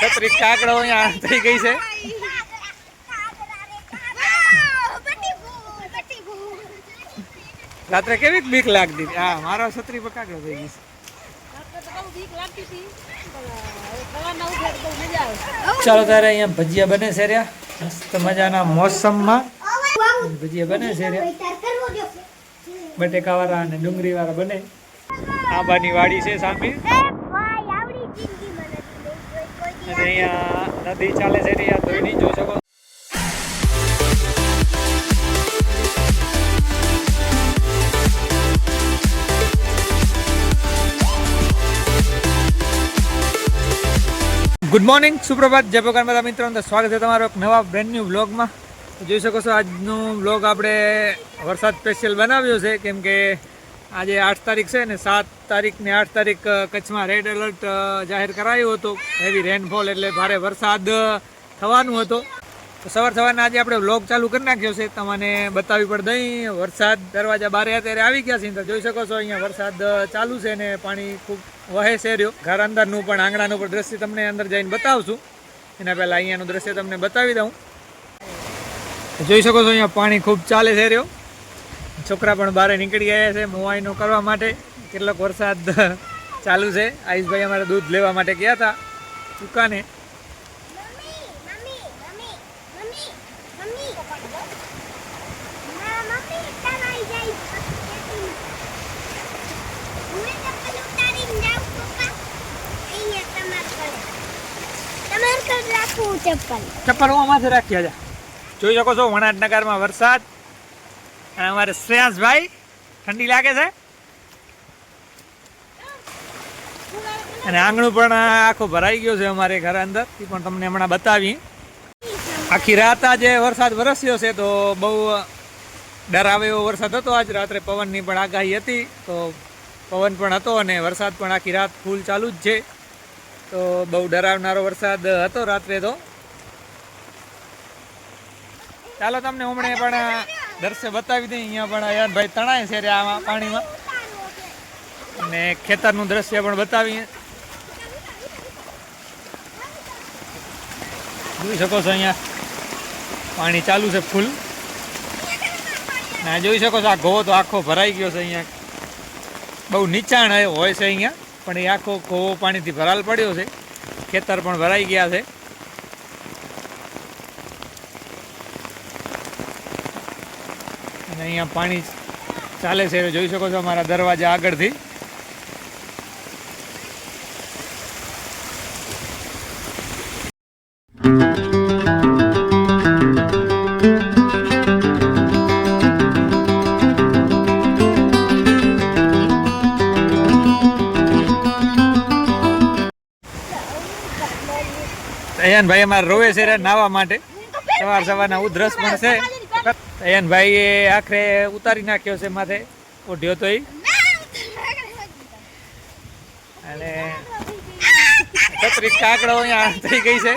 છત્રીસ કાકડો અહીંયા થઈ ગઈ છે. રાત્રે કેવી બીક લાગતી હતી? હા મારો છત્રી પર કાકડો થઈ ગઈ છે. ચાલો તારે અહીંયા ભજીયા બને છે રહ્યા. મસ્ત મજાના મોસમમાં. ભજીયા બને છે રહ્યા. બટેકાવાળા અને ડુંગળીવાળા બને. આંબાની વાડી છે સામે. અને અહીંયા નદી ચાલે છે ધોઈ નહીં જોઈ શકો ગુડ મોર્નિંગ સુપ્રભાત. જય ભગવાન બધા મિત્રો સ્વાગત છે તમારો એક નવા બ્રેન્ડ ન્યૂ બ્લોગમાં જોઈ શકો છો, આજનો બ્લોગ આપણે વરસાદ સ્પેશિયલ બનાવ્યો છે. કેમ કે આજે આઠ તારીખ છે ને સાત તારીખ ને આઠ તારીખ કચ્છમાં રેડ એલર્ટ જાહેર કરાયું હતું. હેવી રેનફોલ એટલે ભારે વરસાદ થવાનું હતો. તો સવાર સવારના આજે આપણે વ્લોગ ચાલુ કરી નાખ્યો છે. તમને બતાવી પડ દઈ, વરસાદ દરવાજા બારે અત્યારે આવી ગયા છે. જોઈ શકો છો, અહીંયા વરસાદ ચાલુ છે ને પાણી ખૂબ વહે છે રહ્યો. ઘર અંદરનું પણ, આંગણાનું પણ દ્રશ્ય તમને અંદર જઈને બતાવશું. એના પહેલાં અહીંયાનું દ્રશ્ય તમને બતાવી દઉં. જોઈ શકો છો, અહીંયા પાણી ખૂબ ચાલે છે રહ્યો. છોકરા પણ બહાર નીકળી ગયા છે મોવાઈનો કરવા માટે કેટલોક વરસાદ ચાલુ છે આયુષભાઈ અમારે દૂધ લેવા માટે ગયા હતા દુકાને ચપ્પલ હું માથે રાખ્યા છે જોઈ શકો છો વણાટનગરમાં વરસાદ અને અમારે શ્રેયાસભાઈ, ઠંડી લાગે છે? અને આંગણું પણ આખો ભરાઈ ગયું છે અમારે ઘર અંદર, એ પણ તમને હમણાં બતાવી આખી રાત આજે વરસાદ વરસ્યો છે તો બહુ ડરાવે એવો વરસાદ હતો. આજ રાત્રે પવનની પણ આગાહી હતી, તો પવન પણ હતો અને વરસાદ પણ આખી રાત ફૂલ ચાલુ જ છે. તો બહુ ડરાવનારો વરસાદ હતો રાત્રે તો. ચાલો તમને હમણાં પણ દર્શ્ય બતાવી દઈએ અહીંયા પણ અયાનભાઈ તણાય છે રે આમાં પાણીમાં. અને ખેતરનું દ્રશ્ય પણ બતાવીએ. જોઈ શકો છો અહીંયા પાણી ચાલુ છે ફૂલ. ના જોઈ શકો છો આ ઘોવો તો આખો ભરાઈ ગયો છે અહીંયા. બહુ નીચાણ હોય છે અહીંયા, પણ એ આખો ઘોવો પાણીથી ભરાલ પડ્યો છે. ખેતર પણ ભરાઈ ગયા છે. અહીંયા પાણી ચાલે છે જોઈ શકો છો અમારા દરવાજા આગળથી. અયાનભાઈ અમારે રોવે છે નાવા માટે. સવાર સવારના ઉધરસ પણ છે. અયાનભાઈ એ આખરે ઉતારી નાખ્યો છે માથે. ઓઢ્યો તો અને છત્રીસ કાકડો અહીંયા થઈ ગઈ છે.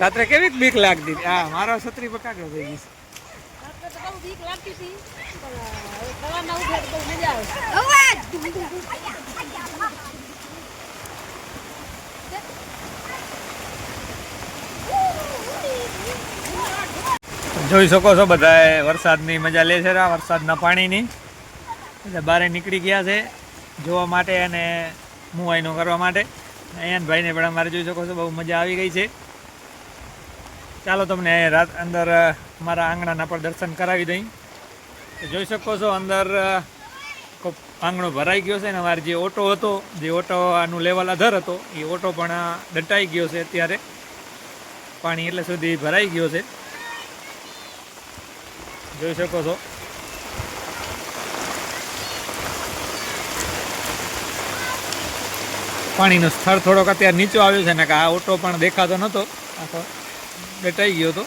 રાત્રે કેવી બીક લાગતી હા મારો છત્રી પર કાકડો થઈ ગઈ છે. જોઈ શકો છો બધા વરસાદની મજા લે છે વરસાદના પાણીની. એટલે બારે નીકળી ગયા છે જોવા માટે અને મુવાઈનો કરવા માટે. ભાઈને પણ અમારે જોઈ શકો છો બહુ મજા આવી ગઈ છે. ચાલો તમને રાત અંદર મારા આંગણાના પર દર્શન કરાવી દઈ. જોઈ શકો છો અંદર આંગણો ભરાઈ ગયો છે અને અમારે જે ઓટો હતો, જે ઓટો આનું લેવલ અધર હતો, એ ઓટો પણ દટાઈ ગયો છે અત્યારે. પાણી એટલે સુધી ભરાઈ ગયો છે. જોઈ શકો છો. પાણીનું સ્થળ થોડોક અત્યારે નીચો આવ્યો છે ને કે આ ઓટો પણ દેખાતો નહોતો આખો દટાઈ ગયો હતો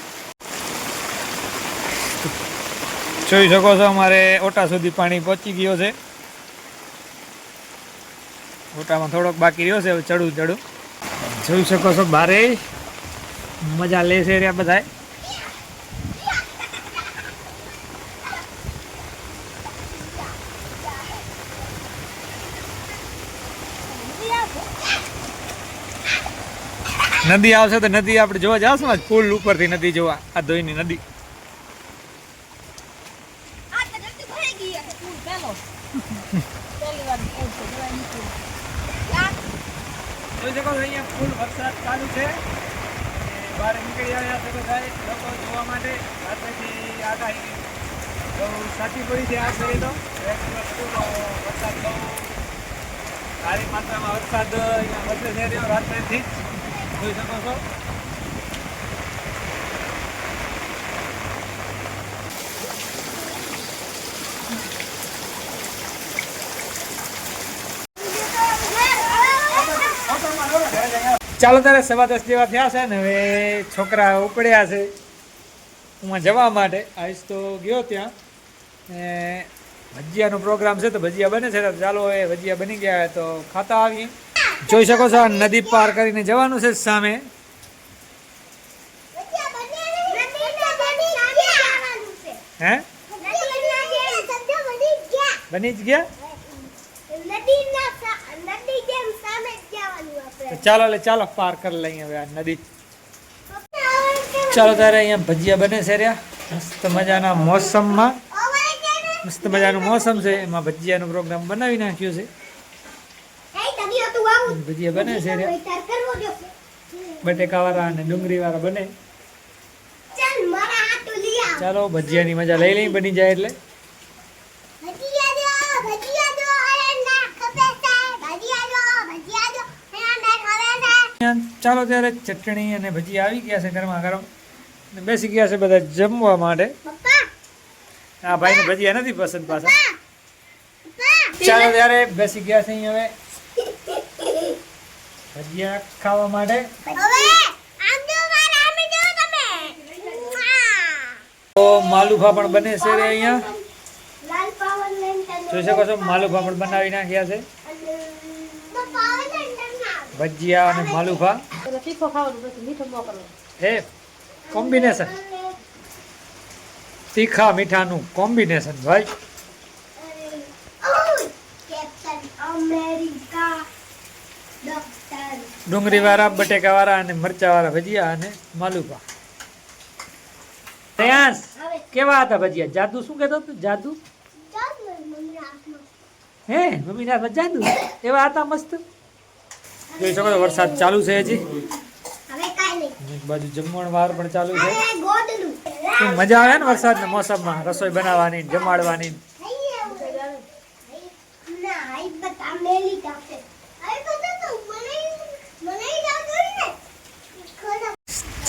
જોઈ શકો છો અમારે ઓટા સુધી પાણી પહોંચી ગયો છે. ઓટામાં થોડોક બાકી રહ્યો છે, હવે ચડું ચડું. જોઈ શકો છો બારે. મજા લે છે રહ્યા બધાય. નદી આવશે તો નદી આપણે જોવા જાશું ને? પુલ ઉપરથી નદી જોવા. આ દોઈની નદી. જોઈ શકો છો અહીંયા ફૂલ વરસાદ ચાલુ છે. બહાર નીકળી આવ્યા લોકો જોવા માટે રાત્રેથી આગાહી બહુ સાચી પડી છે આ ફેરી તો. વરસાદ બહુ સારી માત્રામાં વરસાદ અહીંયા વરસે છે રાત્રેથી. જોઈ શકો છો ચાલો ત્યારે સવા દસ જેવા થયા છે ને હવે છોકરા ઉપડ્યા છે. હું જવા માટે. આવીશ તો ગયો ત્યાં. ને ભજીયાનો પ્રોગ્રામ છે તો ભજીયા બને છે. ચાલો હવે ભજીયા બની ગયા તો ખાતા આવીએ. જોઈ શકો છો નદી પાર કરીને જવાનું છે સામે. હે? બની જ ગયા? ચાલો લે, ચાલો, પાર કરી લઈએ હવે આ નદી. ચાલો તારે અહીંયા ભજીયા બને છે રહ્યા. મસ્ત મજાના મોસમમાં. મસ્ત મજાનું મોસમ છે. એમાં ભજીયાનો પ્રોગ્રામ બનાવી નાખ્યો છે. ભજીયા બને છે બટેકા બટેકાવાળા અને ડુંગળીવાળા બને. ચાલો ભજીયાની મજા લઈ લઈ બની જાય એટલે. ચાલો ત્યારે ચટણી અને ભજીયા આવી ગયા છે ગરમા. ગરમ બેસી ગયા છે બધા જમવા માટે. આ ભાઈને ભજીયા નથી પસંદ પાછા. ચાલો ત્યારે બેસી ગયા છે અહીં હવે. ભજીયા ખાવા માટે? માલુફા પણ બને છે રે અહીંયા. જોઈ શકો છો માલુફા પણ બનાવી નાખ્યા છે. ભજીયા અને માલુફા એ કોમ્બિનેશન. તીખા મીઠાનું કોમ્બિનેશન ભાઈ. ડુંગળીવાળા બટેકાવાળા અને મરચાવાળા ભજીયા અને માલુપા શ્રેયાંશ કેવા હતા ભજીયા? જાદુ શું કહેતો હતો? જાદુ? હે મમ્મીના ના જાદુ? એવા હતા મસ્ત? જોઈ શકો છો વરસાદ ચાલુ છે હજી. બાજુ જમણ વાર પણ ચાલુ છે. મજા આવે ને વરસાદના મોસમમાં રસોઈ બનાવવાની જમાડવાની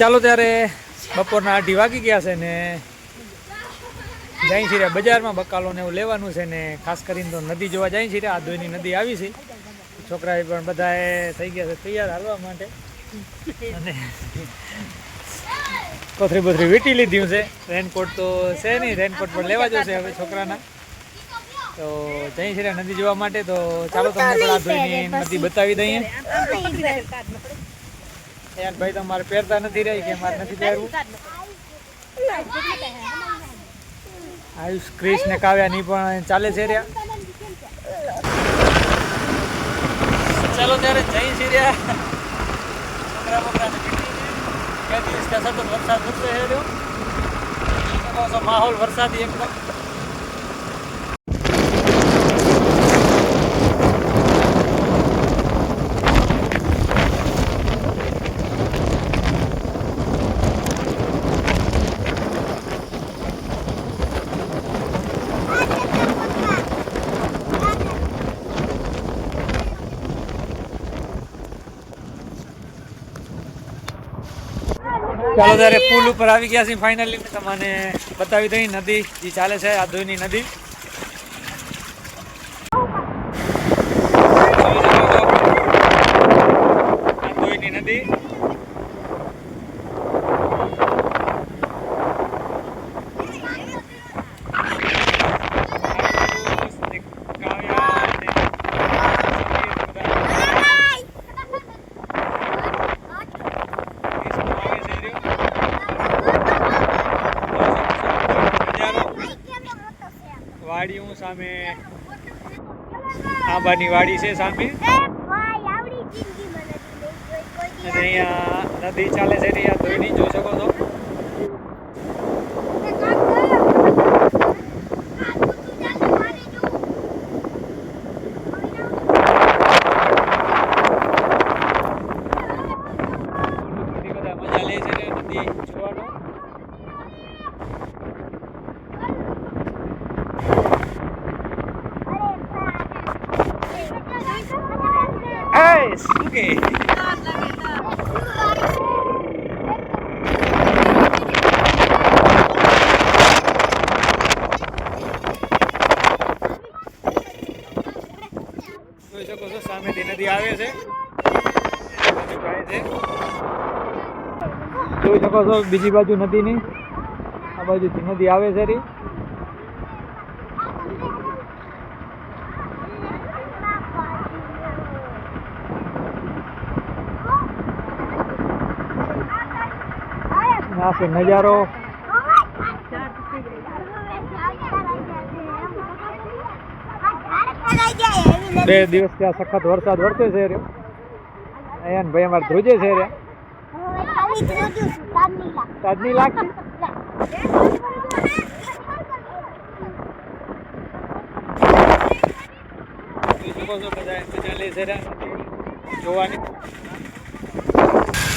ચાલો ત્યારે બપોરના આઢી વાગી ગયા છે ને જાય છે બજારમાં બકાલો ને એવું લેવાનું છે ને ખાસ કરીને તો નદી જોવા જાય છે આ ધોઈની નદી આવી છે. છોકરાએ પણ બધાએ થઈ ગયા છે તૈયાર હાલવા માટે. અને કોથરી બોથરી વીટી લીધી છે. રેનકોટ તો છે નહીં. રેનકોટ પણ લેવા જશે હવે છોકરાના. તો જઈ છે નદી જોવા માટે તો ચાલો તમને પણ નદી બતાવી દઈએ. યાર ભાઈ તમારે પહેરતા નથી રહી કે મારે નથી પહેરવું. આયુષ ક્રિશ ને કાવ્યા ની પણ ચાલે છે રહ્યા. ચાલો ત્યારે જઈ છે રહ્યા. છોકરા બોકરાને બે દિવસ ત્યાં સતત વરસાદ થતો રહ્યો. એનો તો માહોલ વરસાદી એકદમ. ચાલો ત્યારે પુલ ઉપર આવી ગયા છે ફાઇનલી તમને બતાવી દઈ નદી જે ચાલે છે આધોઈની નદી. સામે આંબાની વાડી છે સામે. અને અહીંયા નદી ચાલે છે ને અહીંયા ધોઈ જોઈ શકો છો. લે છે જોવાનો એ શું કે જોઈ શકો છો સામેથી નદી આવે છે. જોઈ શકો છો, બીજી બાજુ નદીની. આ બાજુ નદી આવે છે રી. છે નજારો. બે દિવસ ત્યાં સખત વરસાદ વરસે છે રે અહીંયા ને ભાઈ અમારે ધ્રુજે છે રે તાજની લાગતી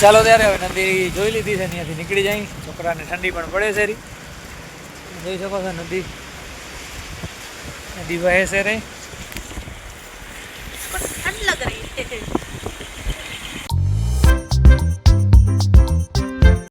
ચાલો ત્યારે હવે નદી જોઈ લીધી છે, ત્યાંથી નીકળી જાય. છોકરાને ઠંડી પણ પડે છે જોઈ શકો છો નદી. નદી વહે છે રે.